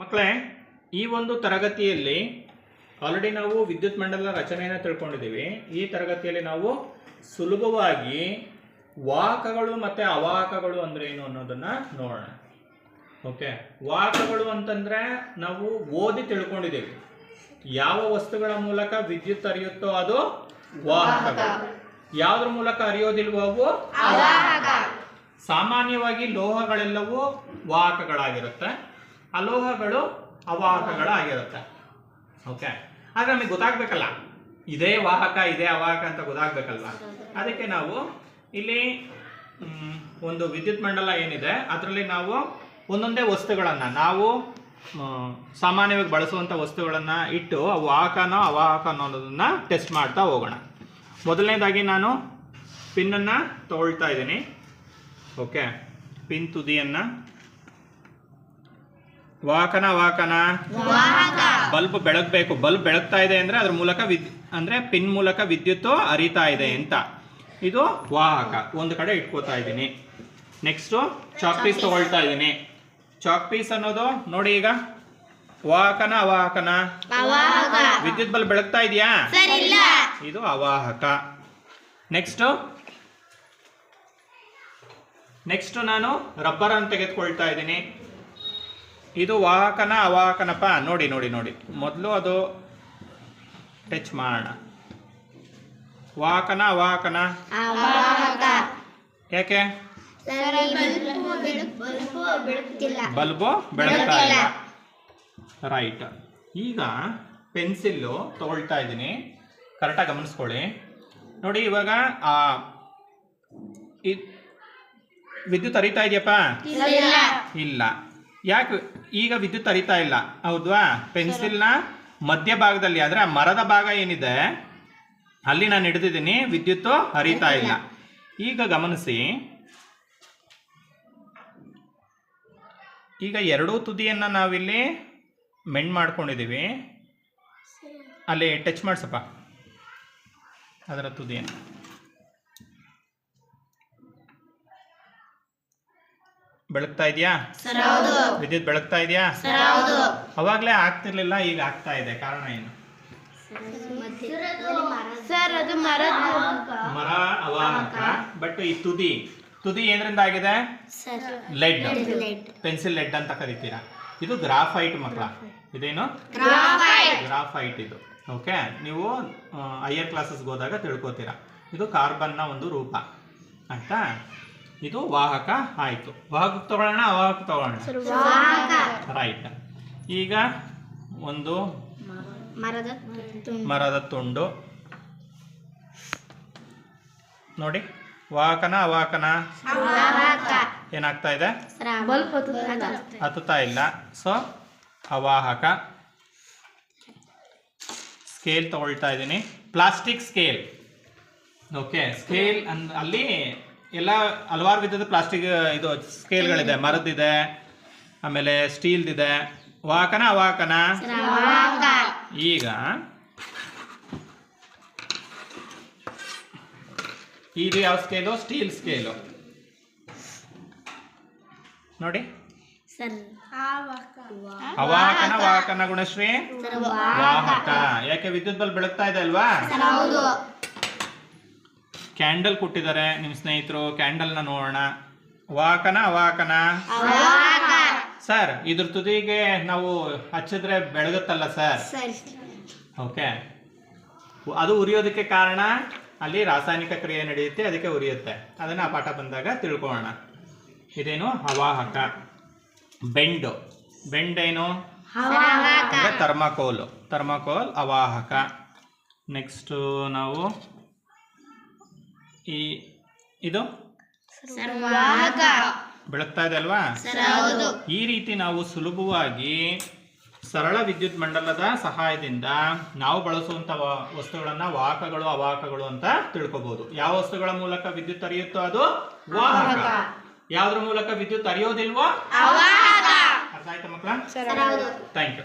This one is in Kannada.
ಮಕ್ಕಳೇ ಈ ಒಂದು ತರಗತಿಯಲ್ಲಿ ಆಲ್ರೆಡಿ ನಾವು ವಿದ್ಯುತ್ ಮಂಡಲದ ರಚನೆಯನ್ನು ತಿಳ್ಕೊಂಡಿದ್ದೀವಿ. ಈ ತರಗತಿಯಲ್ಲಿ ನಾವು ಸುಲಭವಾಗಿ ವಾಹಕಗಳು ಮತ್ತು ಅವಾಹಕಗಳು ಅಂದ್ರೆ ಏನು ಅನ್ನೋದನ್ನ ನೋಡೋಣ. ಓಕೆ ವಾಹಕಗಳು ಅಂತಂದ್ರೆ ನಾವು ಓದಿ ತಿಳ್ಕೊಂಡಿದ್ದೀವಿ. ಯಾವ ವಸ್ತುಗಳ ಮೂಲಕ ವಿದ್ಯುತ್ ಹರಿಯುತ್ತೋ ಅದು ವಾಹಕಗಳು. ಯಾವ್ದ್ರ ಮೂಲಕ ಅರಿಯೋದಿಲ್ವೋ ಅವು? ಸಾಮಾನ್ಯವಾಗಿ ಲೋಹಗಳೆಲ್ಲವೂ ವಾಹಕಗಳಾಗಿರುತ್ತೆ. ಅಲೋಹಗಳು ಅವಾಹಕಗಳಾಗಿರುತ್ತೆ. ಓಕೆ ಆದ್ರೆ ನಮಗೆ ಗೊತ್ತಾಗ್ಬೇಕಲ್ಲ. ಇದೇ ವಾಹಕ, ಇದೇ ಅವಾಹಕ ಅಂತ ಗೊತ್ತಾಗ್ಬೇಕಲ್ವಾ? ಅದಕ್ಕೆ ನಾವು ಇಲ್ಲಿ ಒಂದು ವಿದ್ಯುತ್ ಮಂಡಲ ಏನಿದೆ, ಅದರಲ್ಲಿ ನಾವು ಒಂದೊಂದೇ ವಸ್ತುಗಳನ್ನು, ನಾವು ಸಾಮಾನ್ಯವಾಗಿ ಬಳಸುವಂಥ ವಸ್ತುಗಳನ್ನು ಇಟ್ಟು ವಾಹಕನೋ ಅವಾಹಕನೋ ಅನ್ನೋದನ್ನ ಟೆಸ್ಟ್ ಮಾಡ್ತಾ ಹೋಗೋಣ. ಮೊದಲನೇದಾಗಿ ನಾನು ಪಿನ್ನನ್ನು ತಗೊಳ್ತಾ ಇದ್ದೀನಿ. ಓಕೆ ಪಿನ್ ತುದಿಯನ್ನು ವಾಹಕನ ವಾಹಕನ ಬಲ್ಬ್ ಬೆಳಗ್ಬೇಕು. ಬಲ್ಬ್ ಬೆಳಗ್ತಾ ಇದೆ ಅಂದ್ರೆ ಅದ್ರ ಮೂಲಕ ವಿದ್ ಅಂದ್ರೆ ಪಿನ್ ಮೂಲಕ ವಿದ್ಯುತ್ತು ಅರಿತಾ ಇದೆ ಅಂತ. ಇದು ವಾಹಕ. ಒಂದು ಕಡೆ ಇಟ್ಕೋತಾ ಇದ್ದೀನಿ. ನೆಕ್ಸ್ಟು ಚಾಕ್ ಪೀಸ್ ತಗೊಳ್ತಾ ಇದ್ದೀನಿ. ಚಾಕ್ ಪೀಸ್ ಅನ್ನೋದು ನೋಡಿ ಈಗ. ವಾಹಕನ ಅವಾಹಕನ ವಿದ್ಯುತ್ ಬಲ್ಬ್ ಬೆಳಗ್ತಾ ಇದೆಯಾ? ಇದು ಅವಾಹಕ. ನೆಕ್ಸ್ಟ್ ನೆಕ್ಸ್ಟ್ ನಾನು ರಬ್ಬರ್ ಅನ್ನು ತೆಗೆದುಕೊಳ್ತಾ ಇದ್ದೀನಿ. ಇದು ವಾಹಕನ ಅವಾಹಕನಪ್ಪ. ನೋಡಿ ನೋಡಿ ನೋಡಿ. ಮೊದಲು ಅದು ಟಚ್ ಮಾಡೋಣ ವಾಹಕನ ಅವಾಹಕನ? ಯಾಕೆ? ಬಲ್ಬು ಬೆಳಗ್ತಾ ಇಲ್ಲ. ರೈಟ್ ಈಗ ಪೆನ್ಸಿಲ್ಲು ತಗೊಳ್ತಾ ಇದ್ದೀನಿ. ಕರೆಕ್ಟಾಗಿ ಗಮನಿಸ್ಕೊಳ್ಳಿ. ನೋಡಿ ಇವಾಗ ಆ ವಿದ್ಯುತ್ ಹರಿತಾ ಇದೆಯಪ್ಪ? ಇಲ್ಲ. ಯಾಕೆ ಈಗ ವಿದ್ಯುತ್ ಹರಿತಾ ಇಲ್ಲ? ಹೌದ್ವಾ? ಪೆನ್ಸಿಲ್ನ ಮಧ್ಯಭಾಗದಲ್ಲಿ ಆದ್ರೆ ಆ ಮರದ ಭಾಗ ಏನಿದೆ? ಅಲ್ಲಿ ನಾನು ಹಿಡಿದಿದ್ದೀನಿ ವಿದ್ಯುತ್ತು ಹರಿತಾ ಇಲ್ಲ. ಈಗ ಗಮನಿಸಿ. ಈಗ ಎರಡೂ ತುದಿಯನ್ನು ನಾವಿಲ್ಲಿ ಮೆಂಡ್ ಮಾಡ್ಕೊಂಡಿದ್ದೀವಿ ಅಲ್ಲಿ ಟಚ್ ಮಾಡಿಸಪ್ಪ. ಅದರ ತುದಿಯನ್ನು. ಬೆಳಗ್ತಾ ಇದೆಯಾ? ವಿದ್ಯುತ್ ಬೆಳಗ್ತಾ ಇದೆಯಾ? ಅವಾಗಲೇ ಆಗ್ತಿರ್ಲಿಲ್ಲ ಈಗ ಆಗ್ತಾ ಇದೆ. ಕಾರಣ ಏನು? ಮರ ಅವಾಹಕ ಬಟ್ ಈ ತುದಿ ತುದಿ ಏನರಿಂದ ಆಗಿದೆ? ಲೆಡ್ ಪೆನ್ಸಿಲ್ ಲೆಡ್ ಅಂತ ಕರಿತೀರಾ? ಇದು ಗ್ರಾಫೈಟ್ ಮಕ್ಕಳ. ಇದೇನು? ಗ್ರಾಫೈಟ್ ಇದು. ಓಕೆ ನೀವು ಹೈಯರ್ ಕ್ಲಾಸಸ್ಗೆ ಹೋದಾಗ ತಿಳ್ಕೊತೀರಾ. ಇದು ಕಾರ್ಬನ್ನ ಒಂದು ರೂಪ. ಆಯ್ತಾ? ಇದು ವಾಹಕ ಆಯ್ತು. ವಾಹಕ ತಗೊಳ್ಳೋಣ ಅವಾಹಕ ತಗೊಳ್ಳೋಣ? ರೈಟ್ ಈಗ ಒಂದು ಮರದ ಮರದ ತುಂಡು. ನೋಡಿ ವಾಹಕನ ಅವಾಹಕನ. ಏನಾಗ್ತಾ ಇದೆ? ಬಲ್ಪ್ ಹತ್ತುತ್ತಾ ಇಲ್ಲ? ಸೊ ಅವಾಹಕ. ಸ್ಕೇಲ್ ತಗೊಳ್ತಾ ಇದ್ದೀನಿ. ಪ್ಲಾಸ್ಟಿಕ್ ಸ್ಕೇಲ್ ಓಕೆ ಸ್ಕೇಲ್ ಅನ್ ಅಲ್ಲಿ ಎಲ್ಲ ಹಲವಾರು ವಿಧದ ಪ್ಲಾಸ್ಟಿಕ್ ಇದು ಸ್ಕೇಲ್ಗಳಿದೆ. ಮರದಿದೆ ಆಮೇಲೆ ಸ್ಟೀಲ್ದಿದೆ. ವಾಕನ ಅವಾಕನ ಈಗ ಇದು ಯಾವ ಸ್ಕೇಲು? Steel scale. ನೋಡಿ. ಅವಾಕನ ವಾಕನ ವಾಹಕನ ಗುಣಶ್ರೀ? ವಾಹಕ. ಯಾಕೆ ವಿದ್ಯುತ್ ಬಲ್ ಬೆಳಗ್ತಾ ಇದೆ ಅಲ್ವಾ? ಹೌದು. ಕ್ಯಾಂಡಲ್ ಕೊಟ್ಟಿದ್ದಾರೆ. ನಿಮ್ಮ ಸ್ನೇಹಿತರು ಕ್ಯಾಂಡಲ್ನ ನೋಡೋಣ. ವಾಕನ ಅವಾಕನ ಸರ್ ಇದ್ರ ತುದಿಗೆ ನಾವು ಹಚ್ಚಿದ್ರೆ ಬೆಳಗುತ್ತಲ್ಲ ಸರ್? ಓಕೆ. ಅದು ಉರಿಯೋದಕ್ಕೆ ಕಾರಣ ಅಲ್ಲಿ ರಾಸಾಯನಿಕ ಕ್ರಿಯೆ ನಡೆಯುತ್ತೆ ಅದಕ್ಕೆ ಉರಿಯುತ್ತೆ. ಅದನ್ನ ಆ ಪಾಠ ಬಂದಾಗ ತಿಳ್ಕೊಳ್ಳೋಣ. ಇದೇನು ಅವಾಹಕ ಬೆಂಡು. ಬೆಂಡ್ ಏನು? Thermocol thermocol. ಥರ್ಮಾಕೋಲ್ ಅವಾಹಕ ನೆಕ್ಸ್ಟು ನಾವು ಈ ಇದು? ಬೆಳಗ್ತಾ ಇದೆ ಅಲ್ವಾ? ಈ ರೀತಿ ನಾವು ಸುಲಭವಾಗಿ ಸರಳ ವಿದ್ಯುತ್ ಮಂಡಲದ ಸಹಾಯದಿಂದ ನಾವು ಬಳಸುವಂತ ವಸ್ತುಗಳನ್ನ ವಾಹಕಗಳು ಅವಾಹಕಗಳು ಅಂತ ತಿಳ್ಕೊಬಹುದು ಯಾವ ವಸ್ತುಗಳ ಮೂಲಕ ವಿದ್ಯುತ್ ಅರಿಯುತ್ತೋ ಅದು ವಾಹಕ. ಯಾವ್ದ್ರ ಮೂಲಕ ವಿದ್ಯುತ್ ಅರಿಯೋದಿಲ್ವೋ ಅರ್ಥ ಆಯ್ತಾ ಮಕ್ಕಳ ಥ್ಯಾಂಕ್ ಯು